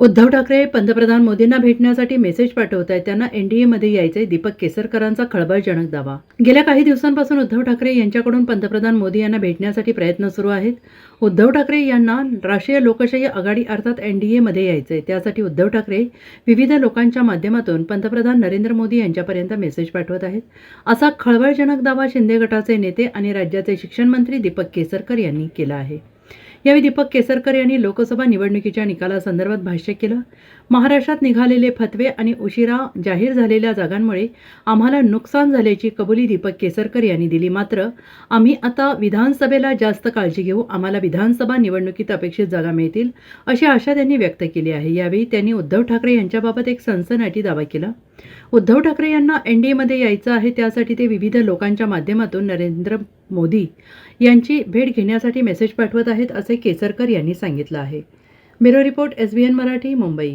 उद्धव ठाकरे पंतप्रधान मोदींना भेटण्यासाठी मेसेज पाठवत आहेत त्यांना एनडीएमध्ये यायचे दीपक केसरकरांचा खळबळजनक दावा. गेल्या काही दिवसांपासून उद्धव ठाकरे यांच्याकडून पंतप्रधान मोदी यांना भेटण्यासाठी प्रयत्न सुरू आहेत. उद्धव ठाकरे यांना राष्ट्रीय लोकशाही आघाडी अर्थात एनडीएमध्ये यायचे त्यासाठी उद्धव ठाकरे विविध लोकांच्या माध्यमातून पंतप्रधान नरेंद्र मोदी यांच्यापर्यंत मेसेज पाठवत आहेत. असा खळबळजनक दावा शिंदे गटाचे नेते आणि राज्याचे शिक्षण मंत्री दीपक केसरकर यांनी केला आहे. यावेळी दीपक केसरकर यांनी लोकसभा निवडणुकीच्या निकालासंदर्भात भाष्य केलं. महाराष्ट्रात निघालेले फतवे आणि उशिरा जाहीर झालेल्या जागांमुळे आम्हाला नुकसान झाल्याची कबुली दीपक केसरकर यांनी दिली. मात्र आम्ही आता विधानसभेला जास्त काळजी घेऊ आम्हाला विधानसभा निवडणुकीत अपेक्षित जागा मिळतील अशी आशा त्यांनी व्यक्त केली आहे. यावेळी त्यांनी उद्धव ठाकरे यांच्याबाबत एक सनसनाटी दावा केला. उद्धव ठाकरे यांना एनडीएमध्ये यायचं आहे त्यासाठी ते विविध लोकांच्या माध्यमातून नरेंद्र मोदी यांची भेट घेण्यासाठी मेसेज पाठवत आहेत असे केसरकर यांनी सांगितलं आहे. Bureau report S B N Marathi Mumbai.